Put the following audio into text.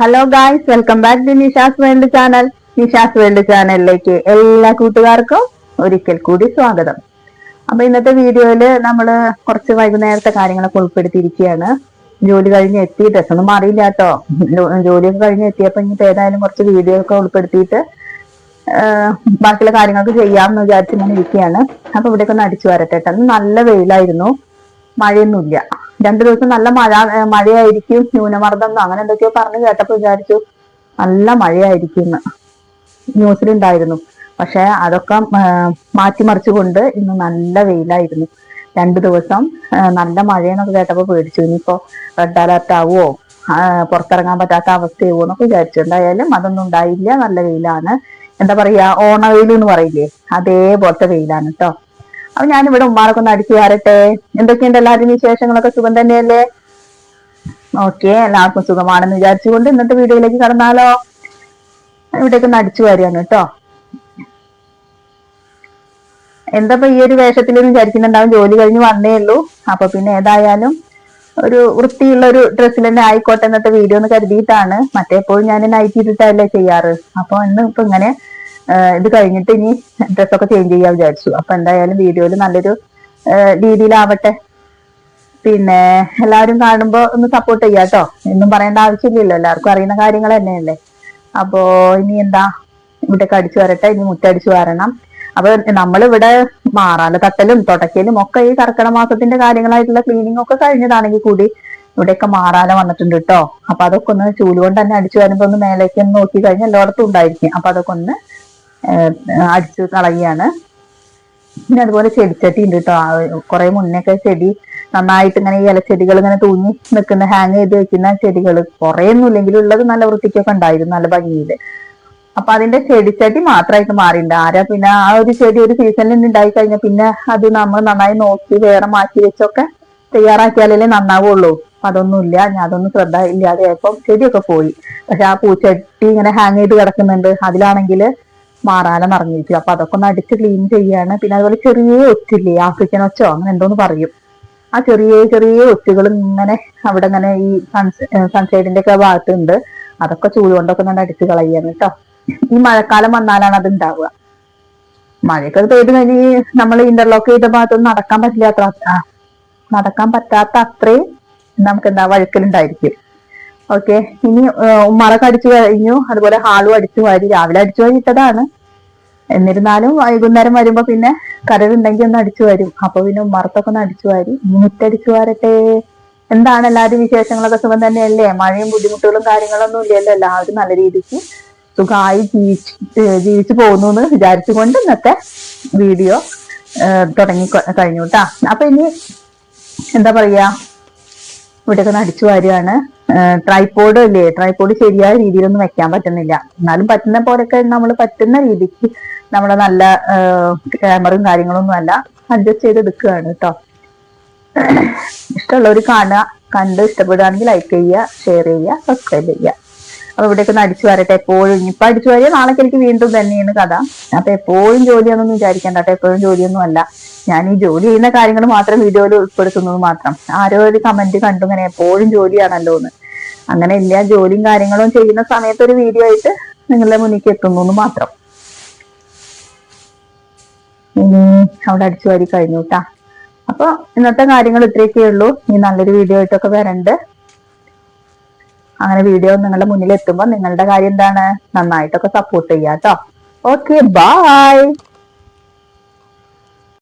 Hello guys welcome back to Nisha's world channel Nisha's world ചാനലിലേക്ക് എല്ലാ കൂട്ടുകാർക്കും ഒരിക്കൽ കൂടി സ്വാഗതം. അപ്പൊ ഇന്നത്തെ വീഡിയോയിൽ നമ്മൾ കുറച്ച് വൈകുന്നേരത്തെ കാര്യങ്ങളൊക്കെ ഉൾപ്പെടുത്തിയിരിക്കുകയാണ്. ജോലി കഴിഞ്ഞ് എത്തി. ഡ്രസ്സൊന്നും മാറിയില്ല കേട്ടോ. ജോലിയൊക്കെ കഴിഞ്ഞ് എത്തിയപ്പോ ഇനി ഏതായാലും കുറച്ച് വീഡിയോ ഒക്കെ ഉൾപ്പെടുത്തിയിട്ട് ബാക്കിയുള്ള കാര്യങ്ങൾക്ക് ചെയ്യാമെന്ന് വിചാരിച്ച് ഇങ്ങനെ ഇരിക്കുകയാണ്. അപ്പൊ ഇവിടെയൊക്കെ ഒന്ന് അടിച്ചു വരട്ടെ. നല്ല വെയിലായിരുന്നു. മഴയൊന്നുമില്ല. രണ്ടു ദിവസം നല്ല മഴ മഴയായിരിക്കും. ന്യൂനമർദ്ദം എന്നോ അങ്ങനെ എന്തൊക്കെയോ പറഞ്ഞു കേട്ടപ്പോൾ വിചാരിച്ചു നല്ല മഴയായിരിക്കും ന്യൂസിലുണ്ടായിരുന്നു. പക്ഷെ അതൊക്കെ മാറ്റിമറിച്ചുകൊണ്ട് ഇന്ന് നല്ല വെയിലായിരുന്നു. രണ്ടു ദിവസം നല്ല മഴയെന്നൊക്കെ കേട്ടപ്പോൾ പേടിച്ചു. ഇനിയിപ്പോ റെഡ് അലർട്ട് ആവുമോ പുറത്തിറങ്ങാൻ പറ്റാത്ത അവസ്ഥയാവോ എന്നൊക്കെ വിചാരിച്ചു. എന്തായാലും അതൊന്നും ഉണ്ടായില്ല. നല്ല വെയിലാണ്. എന്താ പറയാ ഓണവെയിൽ എന്ന് പറയില്ലേ? അതേപോലത്തെ വെയിലാണ് കേട്ടോ അപ്പൊ ഞാൻ ഇവിടെ ഉമ്മാനൊക്കെ ഒന്ന് അടിച്ചു വരട്ടെ. എന്തൊക്കെയുണ്ട് എല്ലാവരും വിശേഷങ്ങളൊക്കെ? സുഖം തന്നെയല്ലേ? ഓക്കെ എല്ലാവർക്കും സുഖമാണെന്ന് വിചാരിച്ചുകൊണ്ട് ഇന്നത്തെ വീഡിയോയിലേക്ക് കടന്നാലോ? ഇവിടേക്ക് ഒന്ന് അടിച്ചു വരികയാണ് കേട്ടോ. എന്താ ഈ ഒരു വേഷത്തിൽ വിചാരിക്കുന്നുണ്ടാവും ജോലി കഴിഞ്ഞ് വന്നേ ഉള്ളൂ. അപ്പൊ പിന്നെ ഏതായാലും ഒരു വൃത്തിയുള്ള ഒരു ഡ്രസ്സിൽ തന്നെ ആയിക്കോട്ടെ എന്നത്തെ വീഡിയോ എന്ന് കരുതിയിട്ടാണ്. മറ്റേപ്പോഴും ഞാൻ നൈറ്റ് ഇട്ടിട്ടല്ലേ ചെയ്യാറ്. അപ്പൊ ഇന്ന് ഇപ്പൊ ഇങ്ങനെ ഇത് കഴിഞ്ഞിട്ട് ഇനി ഡ്രസ്സൊക്കെ ചേഞ്ച് ചെയ്യാൻ വിചാരിച്ചു. അപ്പൊ എന്തായാലും വീഡിയോയിൽ നല്ലൊരു രീതിയിലാവട്ടെ. പിന്നെ എല്ലാവരും കാണുമ്പോ ഒന്ന് സപ്പോർട്ട് ചെയ്യാം കേട്ടോ എന്നും പറയേണ്ട ആവശ്യമില്ലല്ലോ. എല്ലാവർക്കും അറിയുന്ന കാര്യങ്ങൾ തന്നെയല്ലേ. അപ്പോ ഇനി എന്താ? ഇവിടേക്ക് അടിച്ചു വരട്ടെ. ഇനി മുറ്റടിച്ചു വരണം. അപ്പൊ നമ്മളിവിടെ മാറാല തട്ടലും തുടക്കലും ഒക്കെ ഈ കർക്കിടക മാസത്തിന്റെ കാര്യങ്ങളായിട്ടുള്ള ക്ലീനിങ് ഒക്കെ കഴിഞ്ഞതാണെങ്കിൽ കൂടി ഇവിടെയൊക്കെ മാറാല വന്നിട്ടുണ്ട് കേട്ടോ അപ്പൊ അതൊക്കെ ഒന്ന് ചൂലുകൊണ്ട് തന്നെ അടിച്ചു വരുമ്പോ ഒന്ന് മേലേക്ക് നോക്കി കഴിഞ്ഞാൽ എല്ലായിടത്തും ഉണ്ടായിരിക്കും. അപ്പൊ അതൊക്കെ ഒന്ന് അടിച്ചു കളയുകയാണ്. പിന്നെ അതുപോലെ ചെടിച്ചട്ടി ഉണ്ട് കേട്ടോ കുറെ മുന്നേക്കെ ചെടി നന്നായിട്ട് ഇങ്ങനെ ഇല ഇലച്ചെടികൾ ഇങ്ങനെ തൂങ്ങി നിൽക്കുന്ന ഹാങ് ചെയ്ത് വെക്കുന്ന ചെടികൾ കുറെ ഒന്നും ഇല്ലെങ്കിലും ഉള്ളത് നല്ല വൃത്തിക്കൊക്കെ ഉണ്ടായിരുന്നു നല്ല ഭംഗിയിൽ അപ്പൊ അതിന്റെ ചെടിച്ചട്ടി മാത്രമായിട്ട് മാറിയിട്ടുണ്ട്. ആരാ പിന്നെ ആ ഒരു ചെടി ഒരു സീസണിൽ ഉണ്ടായി കഴിഞ്ഞാൽ പിന്നെ അത് നമ്മൾ നന്നായി നോക്കി വേറെ മാറ്റി വെച്ചൊക്കെ തയ്യാറാക്കിയാലല്ലേ നന്നാവുള്ളൂ. അതൊന്നും അതൊന്നുമില്ല ഞാൻ അതൊന്നും ശ്രദ്ധ ഇല്ലാതെ ആയപ്പോ ചെടിയൊക്കെ പോയി. പക്ഷെ ആ പൂച്ചട്ടി ഇങ്ങനെ ഹാങ് ചെയ്ത് കിടക്കുന്നുണ്ട്. അതിലാണെങ്കിൽ മാറാല നിറഞ്ഞിരിക്കും. അപ്പൊ അതൊക്കെ ഒന്ന് അടിച്ച് ക്ലീൻ ചെയ്യാണ്. പിന്നെ അതുപോലെ ചെറിയ ഒറ്റില്ലേ ആഫ്രിക്കൻ ഒച്ചോ അങ്ങനെ എന്തോന്ന് പറയും. ആ ചെറിയ ചെറിയ ഒറ്റുകൾ ഇങ്ങനെ അവിടെ ഇങ്ങനെ ഈ സൺസൈഡിന്റെ ഒക്കെ ഭാഗത്തുണ്ട്. അതൊക്കെ ചൂട് കൊണ്ടൊക്കെ ഒന്ന് അടിച്ച് കളയാണ് കേട്ടോ ഈ മഴക്കാലം വന്നാലാണ് അത് ഉണ്ടാവുക മഴയൊക്കെ പെയ്ത് കഴിഞ്ഞ് നമ്മൾ ഇന്റർലോക്ക് ചെയ്ത ഭാഗത്തൊന്നും നടക്കാൻ പറ്റില്ലാത്ത അത്ര നടക്കാൻ പറ്റാത്ത അത്രയും നമുക്ക് എന്താ വഴുക്കലുണ്ടായിരിക്കും. ഓക്കെ. ഇനി ഉമ്മാറൊക്കെ അടിച്ചു കഴിഞ്ഞു. അതുപോലെ ഹാളും അടിച്ചു വാരി രാവിലെ അടിച്ചു വാരിട്ടതാണ് എന്നിരുന്നാലും വൈകുന്നേരം വരുമ്പോ പിന്നെ കരടുണ്ടെങ്കിൽ ഒന്ന് അടിച്ചു വരും. അപ്പൊ പിന്നെ ഉമ്മറത്തൊക്കെ ഒന്ന് അടിച്ചു വാരി. മുറ്റടിച്ചു വാരട്ടെ. എന്താണ് എല്ലാവരും വിശേഷങ്ങളൊക്കെ സുഖം തന്നെയല്ലേ? മഴയും ബുദ്ധിമുട്ടുകളും കാര്യങ്ങളൊന്നും ഇല്ലല്ലോ. എല്ലാവരും നല്ല രീതിക്ക് സുഖമായി ജീവിച്ച് ജീവിച്ചു പോകുന്നു എന്ന് വിചാരിച്ചുകൊണ്ട് ഇന്നത്തെ വീഡിയോ തുടങ്ങി കഴിഞ്ഞു കേട്ടാ അപ്പൊ ഇനി എന്താ പറയാ? ഇവിടെയൊക്കെ ഒന്ന് അടിച്ചു വാരുകയാണ് ട്രൈപോഡ് അല്ലേ ട്രൈപോഡ് ശരിയായ രീതിയിലൊന്നും വെക്കാൻ പറ്റുന്നില്ല. എന്നാലും പറ്റുന്ന പോലൊക്കെ നമ്മൾ പറ്റുന്ന രീതിക്ക് നമ്മളെ നല്ല ക്യാമറയും കാര്യങ്ങളൊന്നും അല്ല. അഡ്ജസ്റ്റ് ചെയ്ത് എടുക്കുകയാണ് കേട്ടോ ഇഷ്ടമുള്ളവർ കാണുക. കണ്ട് ഇഷ്ടപ്പെടുകയാണെങ്കിൽ ലൈക്ക് ചെയ്യുക ഷെയർ ചെയ്യുക സബ്സ്ക്രൈബ് ചെയ്യുക. അപ്പൊ ഇവിടേക്ക് ഒന്ന് അടിച്ചു വരട്ടെ എപ്പോഴും. ഇനിയിപ്പൊ അടിച്ചു വരിക നാളേക്ക് എനിക്ക് വീണ്ടും തന്നെയാണ് കഥ. അപ്പൊ എപ്പോഴും ജോലിയാണെന്ന് വിചാരിക്കണ്ട കേട്ടോ. എപ്പോഴും ജോലിയൊന്നും അല്ല. ഞാൻ ഈ ജോലി ചെയ്യുന്ന കാര്യങ്ങൾ മാത്രം വീഡിയോയിൽ ഉൾപ്പെടുത്തുന്നത് മാത്രം. ആരോ ഒരു കമന്റ് കണ്ടു ഇങ്ങനെ എപ്പോഴും ജോലിയാണല്ലോ എന്ന്. അങ്ങനെ ഇല്ല ജോലിയും കാര്യങ്ങളും ചെയ്യുന്ന സമയത്ത് ഒരു വീഡിയോ ആയിട്ട് നിങ്ങളുടെ മുന്നിലേക്ക് എത്തുന്നു എന്ന് മാത്രം. അവിടെ അടിച്ചു വാരി കഴിഞ്ഞു കേട്ടാ. അപ്പൊ ഇന്നത്തെ കാര്യങ്ങൾ ഇത്രയൊക്കെ ഉള്ളൂ. ഇനി നല്ലൊരു വീഡിയോ ആയിട്ടൊക്കെ വരണ്ട്. അങ്ങനെ വീഡിയോ നിങ്ങളുടെ മുന്നിൽ എത്തുമ്പോൾ നിങ്ങളുടെ കാര്യം എന്താണ്? നന്നായിട്ടൊക്കെ സപ്പോർട്ട് ചെയ്യാം കേട്ടോ ഓക്കെ ബൈ